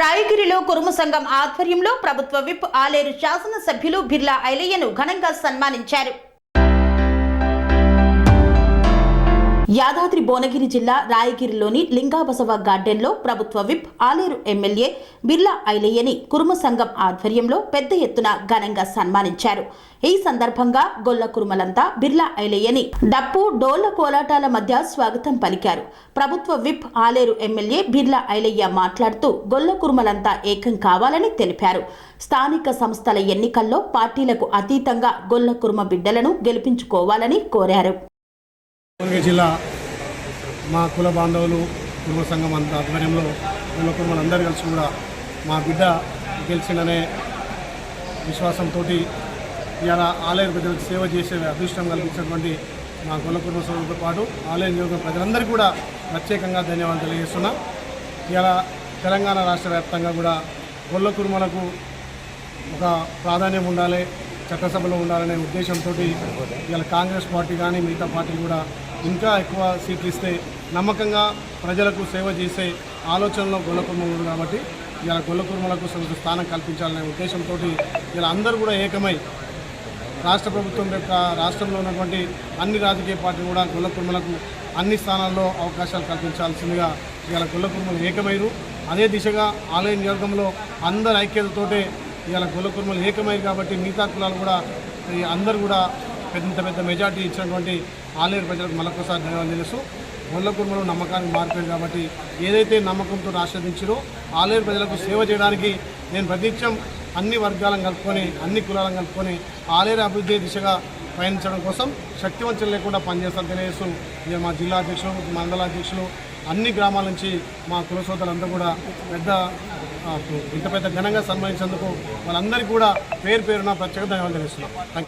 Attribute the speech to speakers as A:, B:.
A: రాయగిరిలో కురుమ సంఘం ఆధ్వర్యంలో ప్రభుత్వ విప్ ఆలేరు శాసనసభ్యులు బిర్లా ఐలయ్యను ఘనంగా సన్మానించారు. యాదాద్రి భువనగిరి జిల్లా రాయగిరిలోని లింగాబసవ గార్డెన్లో ప్రభుత్వ విప్ ఆలేరు ఎమ్మెల్యే బిర్లా ఐలయ్యని కురుమ సంఘం ఆధ్వర్యంలో పెద్ద ఎత్తున ఘనంగా సన్మానించారు. ఈ సందర్భంగా గొల్ల కురుమలంతా బిర్లా ఐలయ్యని డప్పు డోళ్ళ కోలాటాల మధ్య స్వాగతం పలికారు. ప్రభుత్వ విప్ ఆలేరు ఎమ్మెల్యే బిర్లా ఐలయ్య మాట్లాడుతూ గొల్ల కురుమలంతా ఏకం కావాలని తెలిపారు. స్థానిక సంస్థల ఎన్నికల్లో పార్టీలకు అతీతంగా గొల్ల కురుమ బిడ్డలను గెలిపించుకోవాలని కోరారు.
B: భువనగిరి జిల్లా మా కుల బాంధవులు కుటుంబ సంఘం అంత ఆధ్వర్యంలో కుల కుటుంబాలందరూ కలిసి కూడా మా బిడ్డ గెలిచిందనే విశ్వాసంతో ఇలా ఆలయ ప్రజలకు సేవ చేసే అదృష్టం కల్పించినటువంటి మా కుల కుటుంబ సభ్యులతో పాటు ఆలయ నియోజక ప్రజలందరికీ కూడా ప్రత్యేకంగా ధన్యవాదాలు తెలియజేస్తున్నా. ఇలా తెలంగాణ రాష్ట్ర వ్యాప్తంగా కూడా గొల్ల కురుమలకు ఒక ప్రాధాన్యం ఉండాలి చట్టసభలో ఉండాలనే ఉద్దేశంతో ఇలా కాంగ్రెస్ పార్టీ కానీ మిగతా పార్టీలు కూడా ఇంకా ఎక్కువ సీట్లు ఇస్తే నమ్మకంగా ప్రజలకు సేవ చేసే ఆలోచనలో గొల్లకుర్మ ఉంది కాబట్టి ఇలా గొల్లకుర్మలకు సొంత స్థానం కల్పించాలనే ఉద్దేశంతో ఇలా అందరూ కూడా ఏకమై రాష్ట్ర ప్రభుత్వం యొక్క రాష్ట్రంలో ఉన్నటువంటి అన్ని రాజకీయ పార్టీలు కూడా గొల్లకుర్మలకు అన్ని స్థానాల్లో అవకాశాలు కల్పించాల్సిందిగా ఇవాళ గొల్లకుర్మలు ఏకమైరు అదే దిశగా ఆలయ నియోజకంలో అందరి ఐక్యతతోటే ఇవాళ గొల్ల కుర్మలు ఏకమైరు కాబట్టి మిగతా కులాలు కూడా అందరూ కూడా పెద్ద పెద్ద మెజార్టీ ఇచ్చినటువంటి ఆలయ ప్రజలకు మరొకసారి ధన్యవాదాలు తెలుసు గొల్ల కుర్మలు నమ్మకానికి మారిపోయారు కాబట్టి ఏదైతే నమ్మకంతో ఆస్వాదించారో ఆలయ ప్రజలకు సేవ చేయడానికి నేను ప్రతిత్యం అన్ని వర్గాలను కలుపుకొని అన్ని కులాలను కలుపుకొని ఆలయ అభివృద్ధి దిశగా పయనించడం కోసం శక్తివంచన లేకుండా పనిచేస్తాను తెలియజేస్తూ మా జిల్లా అధ్యక్షులు మండల అధ్యక్షులు అన్ని గ్రామాల నుంచి మా కుల కూడా పెద్ద ఇంత పెద్ద ఘనంగా సన్మానించేందుకు వాళ్ళందరికీ కూడా పేరు పేరున ప్రత్యేక ధన్యవాదాలు తెలుస్తున్నాం.